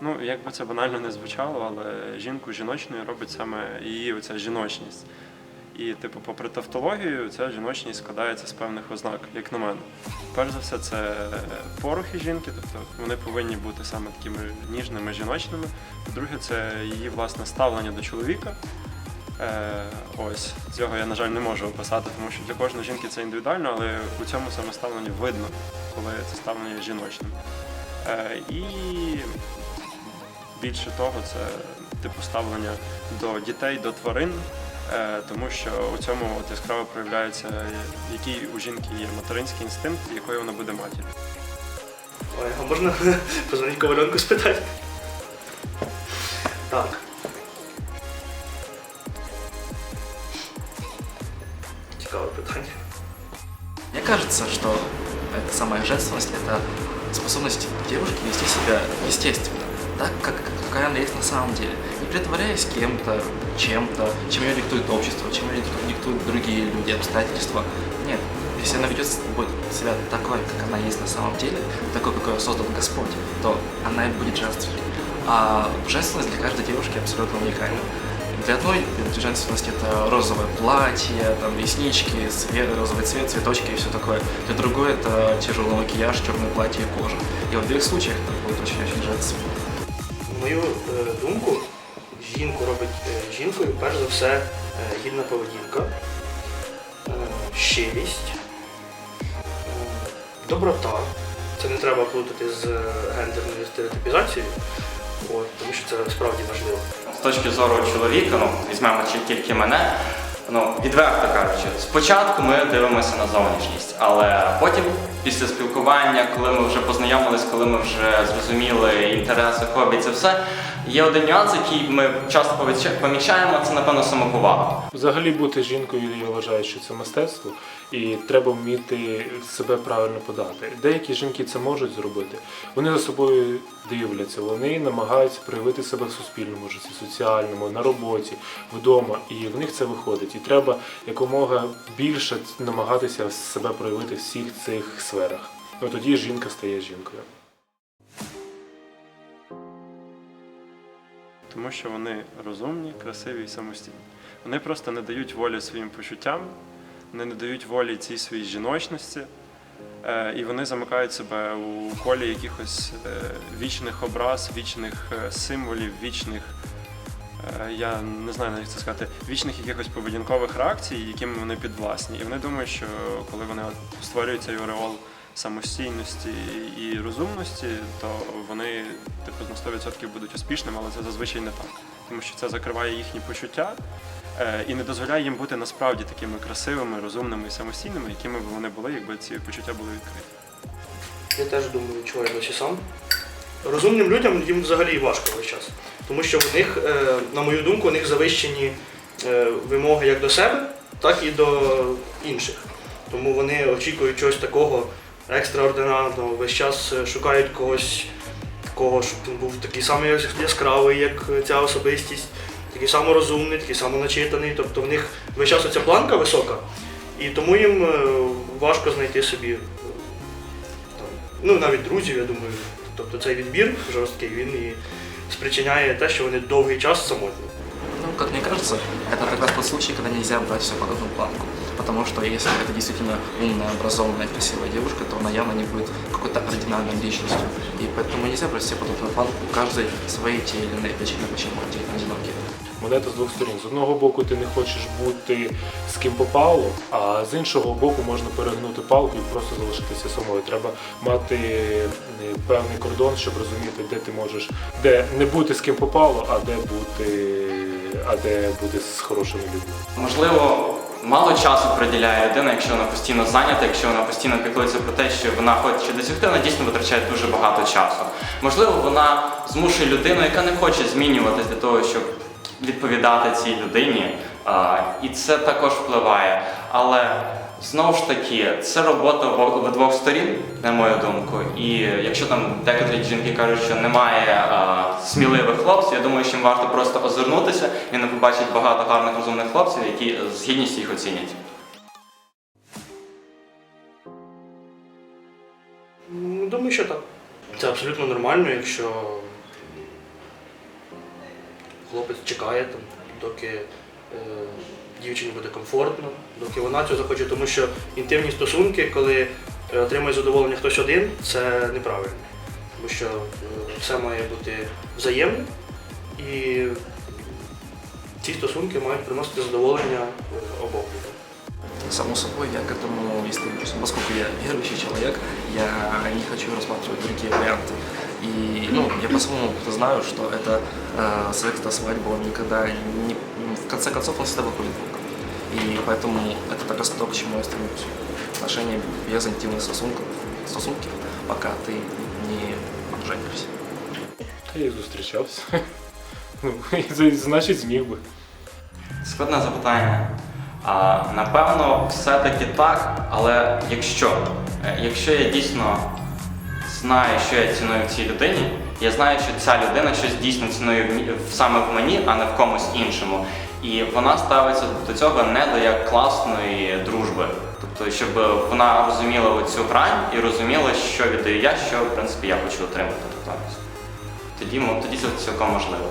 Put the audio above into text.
Ну, як би це банально не звучало, але жінку жіночною робить саме її оця жіночність. І, типу, попри тавтологію, ця жіночність складається з певних ознак, як на мене. Перш за все, це порухи жінки, тобто вони повинні бути саме такими ніжними, жіночними. По-друге, це її власне ставлення до чоловіка. Е, ось цього я, на жаль, не можу описати, тому що для кожної жінки це індивідуально, але у цьому саме ставленні видно, коли це ставлення жіночним. Е, і більше того, це типу ставлення до дітей, до тварин, е, тому що у цьому от яскраво проявляється, який у жінки є материнський інстинкт, якою вона буде матір'ю. Ой, а можна позвонити Коваленку спитати? Так. Цікаве питання. Мне кажется, что эта самая женственность – это способность девушки вести себя естественно, так, как, какая она есть на самом деле. Не притворяясь кем-то, чем-то, чем ее диктует общество, чем ее диктуют другие люди, обстоятельства. Нет, если она ведет себя такой, как она есть на самом деле, такой, какой ее создал Господь, то она и будет женственной. А женственность для каждой девушки абсолютно уникальна. Для одной женственность это розовое платье, там реснички, цвет, розовый цвет, цветочки и все такое. Для другой это тяжелый макияж, черное платье и кожа. И в обеих случаях это будет очень-очень женственно. На мою е, думку, жінку робить е, жінкою, перш за все, е, гідна поведінка, е, щирість, е, доброта. Це не треба плутати з е, гендерною стереотипізацією, от, тому що це справді важливо. З точки зору чоловіка, ну візьмемо тільки мене. Ну, відверто кажучи, спочатку ми дивимося на зовнішність, але потім, після спілкування, коли ми вже познайомились, коли ми вже зрозуміли інтереси, хобі, це все. Є один нюанс, який ми часто помічаємо, це напевно самоповага. Взагалі бути жінкою, я вважаю, що це мистецтво, і треба вміти себе правильно подати. Деякі жінки це можуть зробити. Вони за собою дивляться, вони намагаються проявити себе в суспільному житті, соціальному, на роботі, вдома, і в них це виходить. І треба якомога більше намагатися себе проявити в всіх цих сферах. Ну тоді жінка стає жінкою. тому що вони розумні, красиві і самостійні. Вони просто не дають волі своїм почуттям, вони не дають волі цій своїй жіночності, е, і вони замикають себе у колі якихось е, вічних образ, вічних е, символів, вічних. Е, Я не знаю, як це сказати, вічних якихось поведінкових реакцій, яким вони підвласні. І вони думають, що коли вони створюють цей ореол самостійності і розумності, то вони типу на 100% будуть успішними, але це зазвичай не так. Тому що це закриває їхні почуття е, і не дозволяє їм бути насправді такими красивими, розумними і самостійними, якими б вони були, якби ці почуття були відкриті. Я теж думаю, чого я досі сам. Розумним людям їм взагалі важко весь час. Тому що в них, е, на мою думку, у них завищені е, вимоги як до себе, так і до інших. Тому вони очікують чогось такого екстраординарного, весь час е, шукають когось такого, щоб він був такий самий яскравий, як ця особистість, такий само розумний, такий само начитаний. Тобто в них весь час оця планка висока, і тому їм важко знайти собі там, ну навіть друзів, я думаю. Тобто цей відбір жорсткий він і спричиняє те, що вони довгий час самотні. Ну, как мне кажется, это как раз тот случай, когда нельзя брать все под одну планку. Потому что если это действительно умная, образованная, красивая девушка, то она явно не будет какой-то ординарной личностью. И поэтому нельзя брать все под одну планку. У каждой свои те или иные причины, почему они одиноки. Монета з двох сторін. З одного боку, ти не хочеш бути з ким попало, а з іншого боку можна перегнути палку і просто залишитися самою. Треба мати е, певний кордон, щоб розуміти, де ти можеш, де не бути з ким попало, а де бути, а де бути з хорошими людьми. Можливо, мало часу приділяє людина, якщо вона постійно зайнята, якщо вона постійно піклується про те, що вона хоче досягти, вона дійсно витрачає дуже багато часу. Можливо, вона змушує людину, яка не хоче змінюватись для того, щоб відповідати цій людині, і це також впливає. Але знову ж таки, це робота в двох сторін, на мою думку. І якщо там декотрі жінки кажуть, що немає сміливих хлопців, я думаю, що їм варто просто озирнутися і вони побачать багато гарних розумних хлопців, які з гідністю їх оцінять. Думаю, що так. Це абсолютно нормально, якщо хлопець чекає там, доки е, дівчині буде комфортно, доки вона цього захоче, тому що інтимні стосунки, коли е, отримує задоволення хтось один, це неправильно. Тому що е, все має бути взаємним і ці стосунки мають приносити задоволення е, обох людей. Само собой, я к этому и стремлюсь. Поскольку я верующий человек, я не хочу рассматривать другие варианты. И ну, я по своему опыту знаю, что это э, секс до свадьбы, он никогда не, в конце концов он всегда выходит в руку. И поэтому это как раз то, к чему я стремлюсь. Отношения без интимных стосунков, стосунков, пока ты не женишься. Та я зустрічався. Ну, і, значить, зміг би. Складне запитання. А, напевно, все-таки так, але якщо, Е, якщо я дійсно знаю, що я ціную в цій людині, я знаю, що ця людина щось дійсно цінує саме в мені, а не в комусь іншому. І вона ставиться до цього не до як класної дружби. Тобто, щоб вона розуміла оцю грань і розуміла, що віддаю я, що в принципі я хочу отримати. Тобто, тоді, тоді це цілком можливо.